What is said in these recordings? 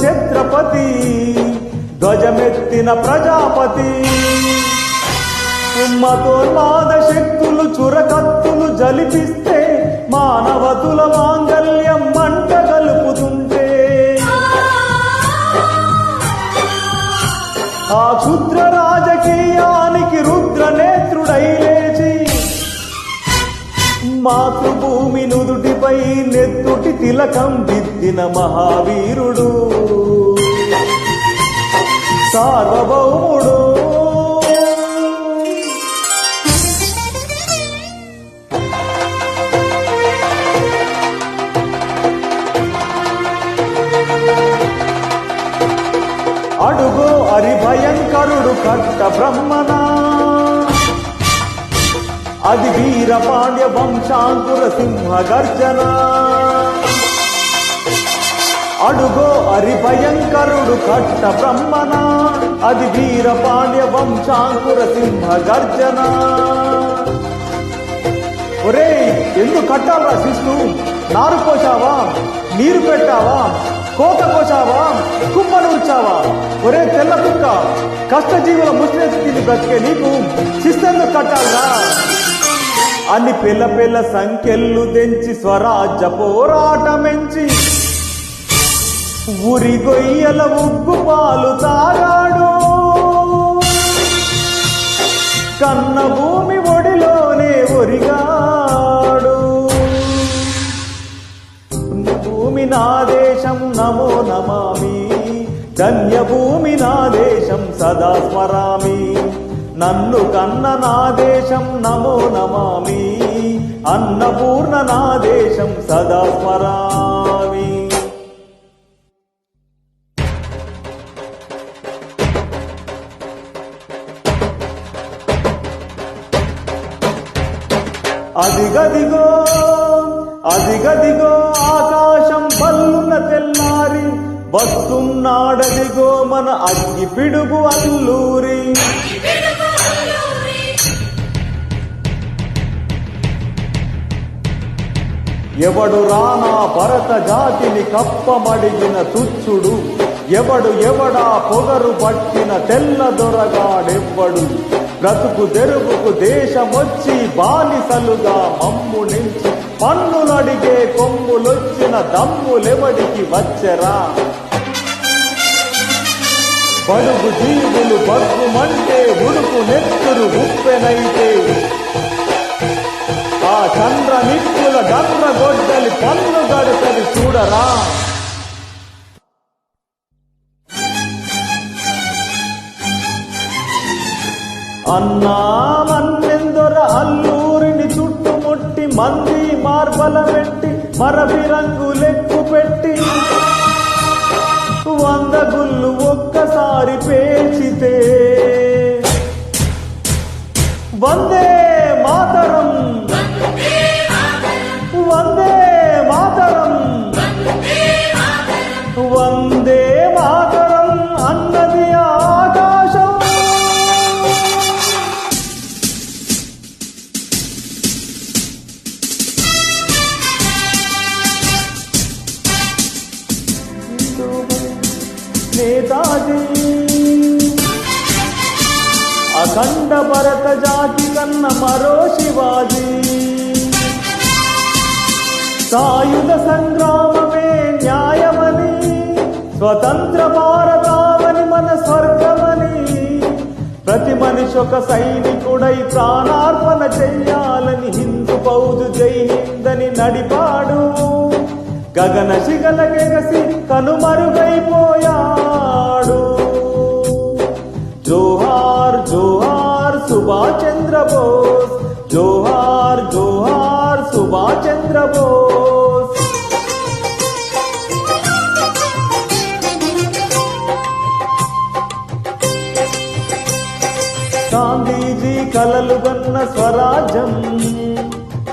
ఛత్రపతి ధ్వజమెత్తిన ప్రజాపతి. ఉమ్మతోన్మాద శక్తులు చురకత్తులు జలిపిస్తే మానవతుల మాంగల్యం మంట గలుపుతుంటే ఆ క్షుద్ర మాతృభూమి నుదుటిపై నెత్తుటి తిలకం దిద్దిన మహావీరుడు. సార్వభౌముడు. అడుగో హరిభయంకరుడు కట్ట బ్రహ్మనా. అది వీరపాండ్య వంశాంకుర సింహ గర్జన అడుగో హరిభయంకరుడు కట్ట బ్రహ్మణ అది వీరపాండ్య వంశాంకుర సింహ గర్జన ఒరే ఎందుకు కట్టాలా శిస్తు నారు పోసావా నీరు పెట్టావా? కోత కోసావా కుమ్మనూర్చావా ఒరే తెల్ల కుక్క కష్టజీవుల ముస్లిం బ్రతికే నీకు శిస్తెందుకు కట్టాలరా అని పిల్ల పిల్ల సంఖ్యలు తెంచి స్వరాజ్య పోరాటమెంచి. ఉరి గొయ్యల ఉగ్గు పాలు తాగాడు. కన్న భూమి ఒడిలోనే ఒరిగాడు. భూమి నా దేశం నమో నమామి. ధన్యభూమి నా దేశం సదా స్మరామి. నన్ను కన్న నా దేశం నమో నమామి. అన్నపూర్ణ నా దేశం సదా స్మరామి. అదిగదిగో అదిగదిగో ఆకాశం బల్లున తెల్లారి వస్తున్నాడదిగో మన అగ్గి పిడుగు అల్లూరి. ఎవడు రానా భరత జాతిని కప్పమడిగిన తుచ్చుడు ఎవడు ఎవడా పొగరు పట్టిన తెల్ల దొరగాడెవ్వడు. బ్రతుకు తెరుగుకు దేశమొచ్చి బానిసలుగా మమ్ము నిలిచి పన్నులడిగే కొమ్ములొచ్చిన దమ్ములెవడికి వచ్చెరా? బడుగు జీవులు బగ్గుమంటే ఉడుకు నెత్తురు ఉప్పెనైతే ఆ చంద్ర నిప్పుల గండ్ర గొడ్డలి కన్ను గడుతది చూడరా. అన్నా మన్నెందొర అల్లూరిని చుట్టుముట్టి మంది మార్బల పెట్టి మరవి రంగు లెక్కు పెట్టి వంద గుళ్ళు ఒక్కసారి పేచితే వందే మాతరం వందే మాతరం. వందే మాతరం అన్నది ఆకాశం. నేతాజీ అఖండ భరత జాతి కన్న మరో శివాజీ. సాయుధ సంగ్రామమే న్యాయమని స్వతంత్ర భారతావని మన స్వర్గమని ప్రతి మనిషి ఒక సైనికుడై ప్రాణార్పణ చెయ్యాలని హిందూ పౌజు జై హిందని నడిపాడు. గగన శిగలకెగసి కనుమరుగైపోయాడు. జోహ సుభాష్ చంద్ర బోస్. జోహార్ జోహార్ సుభాష్ చంద్ర బోస్. గాంధీజీ కలలు గన్న స్వరాజ్యం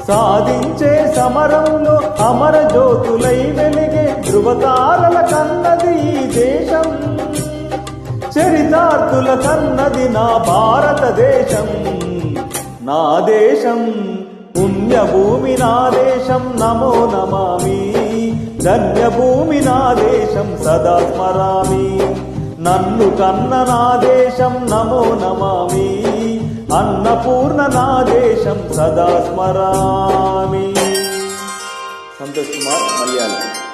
సాధించే సమరంలో అమర జ్యోతులై వెలిగే ధృవతారల కన్నది ఈ దేశం. చరితార్థుల కన్నది నా భారతదేశం. నా దేశం పుణ్యభూమి నా దేశం నమో నమామి. ధన్యభూమి నా దేశం సదా స్మరామి. నన్ను కన్న నా దేశం నమో నమామి. అన్నపూర్ణ నా దేశం సదా స్మరామి. సంతోష్ కుమార్ మలయాళం.